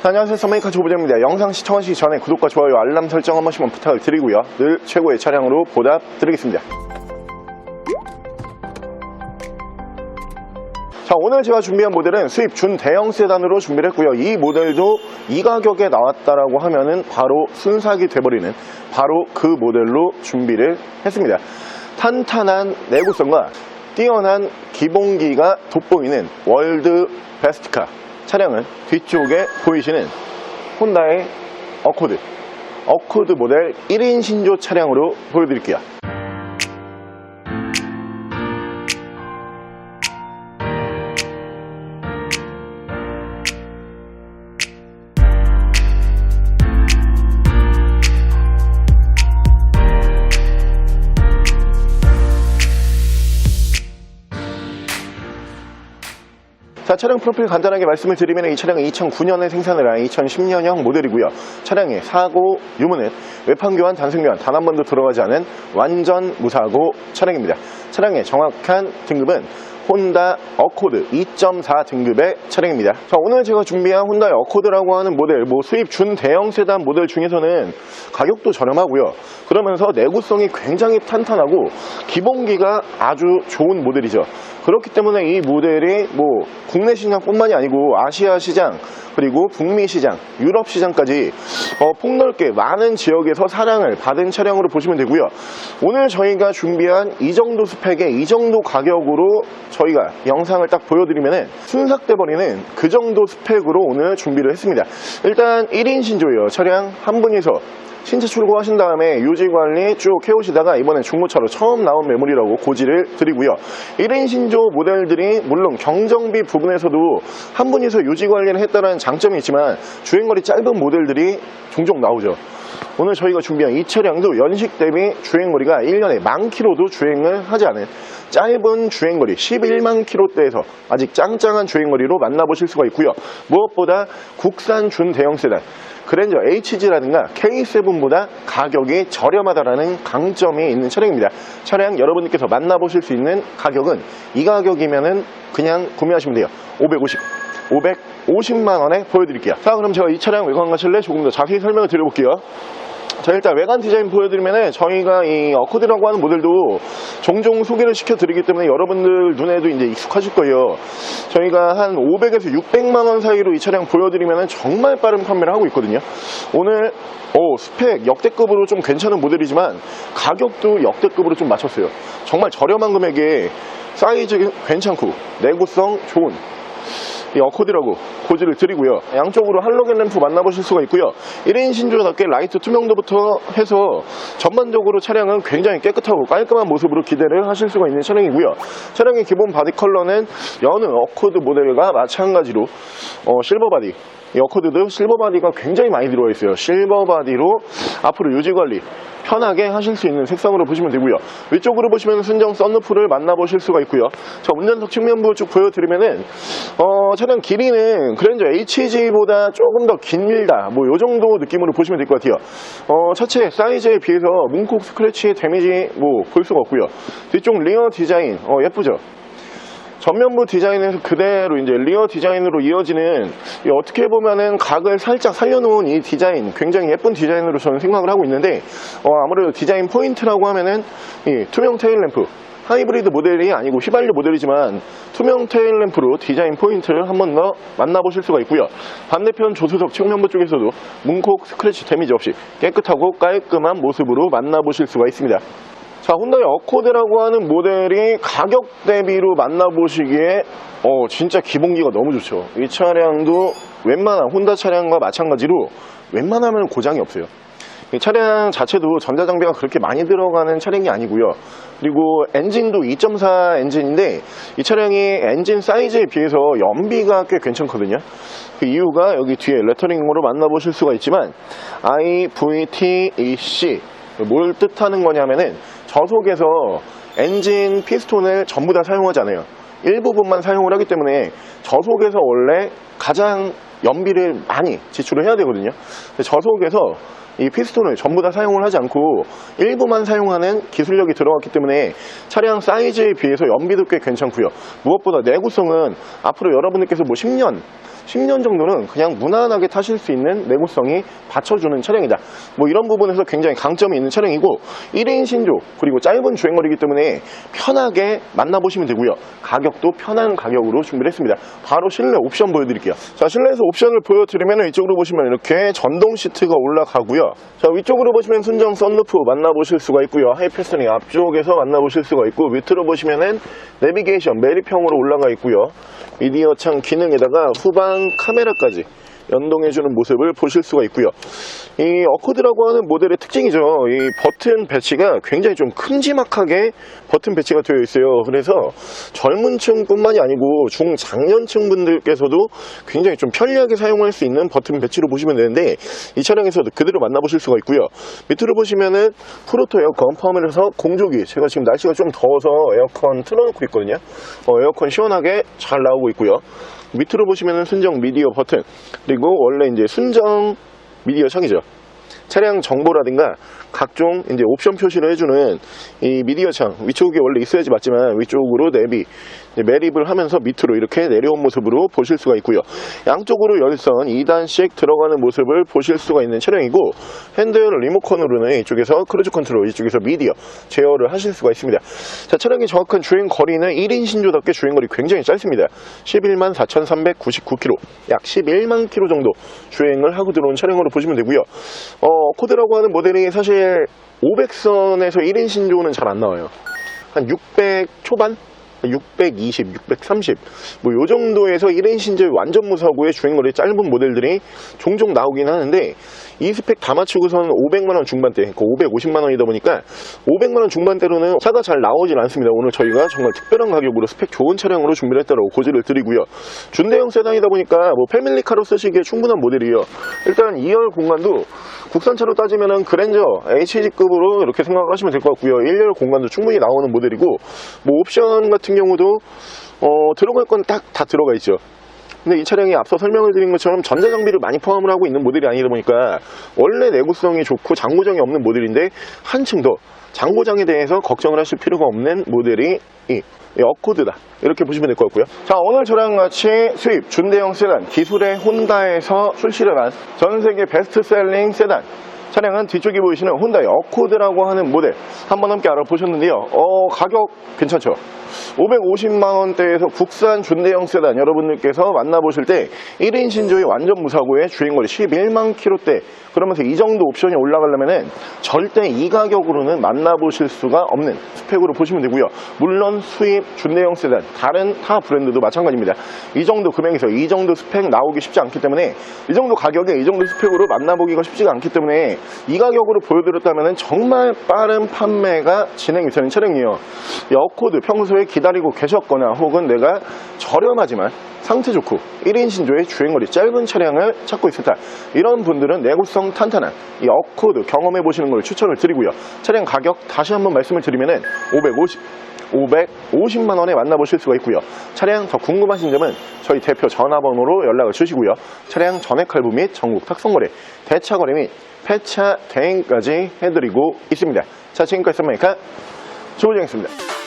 자, 안녕하세요. 서메이카 조부장입니다. 영상 시청하시기 전에 구독과 좋아요, 알람 설정 한 번씩만 부탁을 드리고요. 늘 최고의 차량으로 보답드리겠습니다. 자, 오늘 제가 준비한 모델은 수입 준 대형 세단으로 준비를 했고요. 이 모델도 이 가격에 나왔다라고 하면은 바로 순삭이 돼버리는 바로 그 모델로 준비를 했습니다. 탄탄한 내구성과 뛰어난 기본기가 돋보이는 월드 베스트카 차량은 뒤쪽에 보이시는 혼다의 어코드 어코드 모델 1인 신조 차량으로 보여드릴게요. 차량 프로필 간단하게 말씀을 드리면 이 차량은 2009년에 생산을 한 2010년형 모델이고요. 차량의 사고 유무는 외판 교환, 단순 교환 단 한 번도 들어가지 않은 완전 무사고 차량입니다. 차량의 정확한 등급은 혼다 어코드 2.4 등급의 차량입니다. 자, 오늘 제가 준비한 혼다의 어코드라고 하는 모델, 뭐 수입 준 대형 세단 모델 중에서는 가격도 저렴하고요. 그러면서 내구성이 굉장히 탄탄하고 기본기가 아주 좋은 모델이죠. 그렇기 때문에 이 모델이 뭐 국내 시장뿐만이 아니고 아시아 시장 그리고 북미 시장, 유럽 시장까지 어, 폭넓게 많은 지역에서 사랑을 받은 차량으로 보시면 되고요. 오늘 저희가 준비한 이 정도 스펙에 이 정도 가격으로 저희가 영상을 딱 보여드리면은 순삭돼 버리는 그 정도 스펙으로 오늘 준비를 했습니다. 일단 1인 신조예요. 차량 한 분이서 신차 출고하신 다음에 유지 관리 쭉 해오시다가 이번엔 중고차로 처음 나온 매물이라고 고지를 드리고요. 1인 신조 모델들이 물론 경정비 부분에서도 한 분이서 유지 관리를 했다는 장점이 있지만 주행거리 짧은 모델들이 종종 나오죠. 오늘 저희가 준비한 이 차량도 연식 대비 주행거리가 1년에 만 킬로도 주행을 하지 않은 짧은 주행거리 11만 킬로대에서 아직 짱짱한 주행거리로 만나보실 수가 있고요. 무엇보다 국산 준 대형 세단 그랜저 HG라든가 K7보다 가격이 저렴하다라는 강점이 있는 차량입니다. 차량 여러분들께서 만나보실 수 있는 가격은 이 가격이면은 그냥 구매하시면 돼요. 550. 550만 원에 보여드릴게요. 자, 그럼 제가 이 차량 외관과 실내 조금 더 자세히 설명을 드려볼게요. 자 일단 외관 디자인 보여드리면은 저희가 이 어코드라고 하는 모델도 종종 소개를 시켜드리기 때문에 여러분들 눈에도 이제 익숙하실 거예요. 저희가 한 500에서 600만 원 사이로 이 차량 보여드리면은 정말 빠른 판매를 하고 있거든요. 오늘 오, 스펙 역대급으로 좀 괜찮은 모델이지만 가격도 역대급으로 좀 맞췄어요. 정말 저렴한 금액에 사이즈 괜찮고 내구성 좋은 이 어코드라고 고지를 드리고요. 양쪽으로 할로겐 램프 만나보실 수가 있고요. 1인 신조답게 라이트 투명도부터 해서 전반적으로 차량은 굉장히 깨끗하고 깔끔한 모습으로 기대를 하실 수가 있는 차량이고요. 차량의 기본 바디 컬러는 여느 어코드 모델과 마찬가지로 어, 실버 바디 이 어코드도 실버 바디가 굉장히 많이 들어가 있어요. 실버 바디로 앞으로 유지 관리 편하게 하실 수 있는 색상으로 보시면 되고요. 위쪽으로 보시면 순정 썬루프를 만나보실 수가 있고요. 자, 운전석 측면부 쭉 보여드리면은 어, 차량 길이는 그랜저 HG보다 조금 더 길다. 뭐 요 정도 느낌으로 보시면 될 것 같아요. 어, 차체 사이즈에 비해서 문콕 스크래치 데미지 뭐 볼 수가 없고요. 뒤쪽 리어 디자인 어, 예쁘죠? 전면부 디자인에서 그대로 이제 리어 디자인으로 이어지는 이 어떻게 보면은 각을 살짝 살려놓은 이 디자인 굉장히 예쁜 디자인으로 저는 생각을 하고 있는데 어, 아무래도 디자인 포인트라고 하면은 이 투명 테일 램프 하이브리드 모델이 아니고 휘발유 모델이지만 투명 테일 램프로 디자인 포인트를 한 번 더 만나보실 수가 있고요. 반대편 조수석 측면부 쪽에서도 문콕 스크래치 데미지 없이 깨끗하고 깔끔한 모습으로 만나보실 수가 있습니다. 자, 혼다의 어코드라고 하는 모델이 가격 대비로 만나보시기에 어, 진짜 기본기가 너무 좋죠. 이 차량도 웬만한 혼다 차량과 마찬가지로 웬만하면 고장이 없어요. 이 차량 자체도 전자장비가 그렇게 많이 들어가는 차량이 아니고요. 그리고 엔진도 2.4 엔진인데 이 차량이 엔진 사이즈에 비해서 연비가 꽤 괜찮거든요. 그 이유가 여기 뒤에 레터링으로 만나보실 수가 있지만 IVTEC 뭘 뜻하는 거냐면은 저속에서 엔진 피스톤을 전부 다 사용하지 않아요. 일부분만 사용을 하기 때문에 저속에서 원래 가장 연비를 많이 지출을 해야 되거든요. 저속에서 이 피스톤을 전부 다 사용을 하지 않고 일부만 사용하는 기술력이 들어갔기 때문에 차량 사이즈에 비해서 연비도 꽤 괜찮고요. 무엇보다 내구성은 앞으로 여러분들께서 뭐 10년 10년 정도는 그냥 무난하게 타실 수 있는 내구성이 받쳐주는 차량이다. 뭐 이런 부분에서 굉장히 강점이 있는 차량이고 1인 신조 그리고 짧은 주행거리이기 때문에 편하게 만나보시면 되고요. 가격도 편한 가격으로 준비를 했습니다. 바로 실내 옵션 보여드릴게요. 자 실내에서 옵션을 보여드리면 이쪽으로 보시면 이렇게 전동 시트가 올라가고요. 자 위쪽으로 보시면 순정 썬루프 만나보실 수가 있고요. 하이패스닝 앞쪽에서 만나보실 수가 있고 밑으로 보시면은 내비게이션 매립형으로 올라가 있고요. 미디어 창 기능에다가 후방 카메라까지 연동해주는 모습을 보실 수가 있고요. 이 어코드라고 하는 모델의 특징이죠. 이 버튼 배치가 굉장히 좀 큼지막하게 버튼 배치가 되어 있어요. 그래서 젊은 층뿐만이 아니고 중장년층 분들께서도 굉장히 좀 편리하게 사용할 수 있는 버튼 배치로 보시면 되는데 이 차량에서도 그대로 만나보실 수가 있고요. 밑으로 보시면은 프로토 에어컨 포함해서 공조기 제가 지금 날씨가 좀 더워서 에어컨 틀어놓고 있거든요. 어, 에어컨 시원하게 잘 나오고 있고요. 밑으로 보시면은 순정 미디어 버튼 그리고 원래 이제 순정 미디어 창이죠. 차량 정보라든가 각종 이제 옵션 표시를 해주는 이 미디어 창 위쪽에 원래 있어야지 맞지만 위쪽으로 내비 매립을 하면서 밑으로 이렇게 내려온 모습으로 보실 수가 있고요. 양쪽으로 열선 2단씩 들어가는 모습을 보실 수가 있는 차량이고 핸들 리모컨으로는 이쪽에서 크루즈 컨트롤 이쪽에서 미디어 제어를 하실 수가 있습니다. 자 차량의 정확한 주행 거리는 1인 신조답게 주행 거리 굉장히 짧습니다. 11만 4,399km 약 11만 km 정도 주행을 하고 들어온 차량으로 보시면 되고요. 어, 코드라고 하는 모델이 사실 500선에서 1인 신조는 잘 안 나와요. 한 600 초반? 620, 630, 뭐 요 정도에서 1인 신제 완전 무사고의 주행거리 짧은 모델들이 종종 나오긴 하는데 이 스펙 다 맞추고서는 500만원 중반대, 그 550만원이다 보니까 500만원 중반대로는 차가 잘 나오질 않습니다. 오늘 저희가 정말 특별한 가격으로 스펙 좋은 차량으로 준비를 했다고 고지를 드리고요. 준대형 세단이다 보니까 뭐 패밀리카로 쓰시기에 충분한 모델이에요. 일단 2열 공간도 국산차로 따지면은 그랜저 HG급으로 이렇게 생각을 하시면 될 것 같고요. 1열 공간도 충분히 나오는 모델이고 뭐 옵션 같은 경우도 어, 들어갈 건 딱 다 들어가 있죠. 근데 이 차량이 앞서 설명을 드린 것처럼 전자장비를 많이 포함을 하고 있는 모델이 아니다 보니까 원래 내구성이 좋고 장고장이 없는 모델인데 한층 더 장고장에 대해서 걱정을 하실 필요가 없는 모델이 이, 이 어코드다. 이렇게 보시면 될 것 같고요. 자 오늘 저랑 같이 수입 준대형 세단 기술의 혼다에서 출시를 한 전세계 베스트셀링 세단 차량은 뒤쪽에 보이시는 혼다의 어코드라고 하는 모델 한번 함께 알아보셨는데요. 어 가격 괜찮죠? 550만원대에서 국산 준대형 세단 여러분들께서 만나보실 때 1인 신조의 완전 무사고의 주행거리 11만 킬로대. 그러면서 이 정도 옵션이 올라가려면은 절대 이 가격으로는 만나보실 수가 없는 스펙으로 보시면 되고요. 물론 수입 준대형 세단 다른 타 브랜드도 마찬가지입니다. 이 정도 금액에서 이 정도 스펙 나오기 쉽지 않기 때문에 이 정도 가격에 이 정도 스펙으로 만나보기가 쉽지가 않기 때문에 이 가격으로 보여드렸다면 정말 빠른 판매가 진행이 되는 차량이에요 이 어코드 평소에 기다리고 계셨거나 혹은 내가 저렴하지만 상태 좋고 1인 신조의 주행거리 짧은 차량을 찾고 있었다 이런 분들은 내구성 탄탄한 이 어코드 경험해 보시는 걸 추천을 드리고요 차량 가격 다시 한번 말씀을 드리면 은 550 550만 원에 만나보실 수가 있고요. 차량 더 궁금하신 점은 저희 대표 전화번호로 연락을 주시고요. 차량 전액 할부 및 전국 탁송거래, 대차거래 및 폐차 대행까지 해드리고 있습니다. 자, 지금까지 선마이카 조우정이었습니다.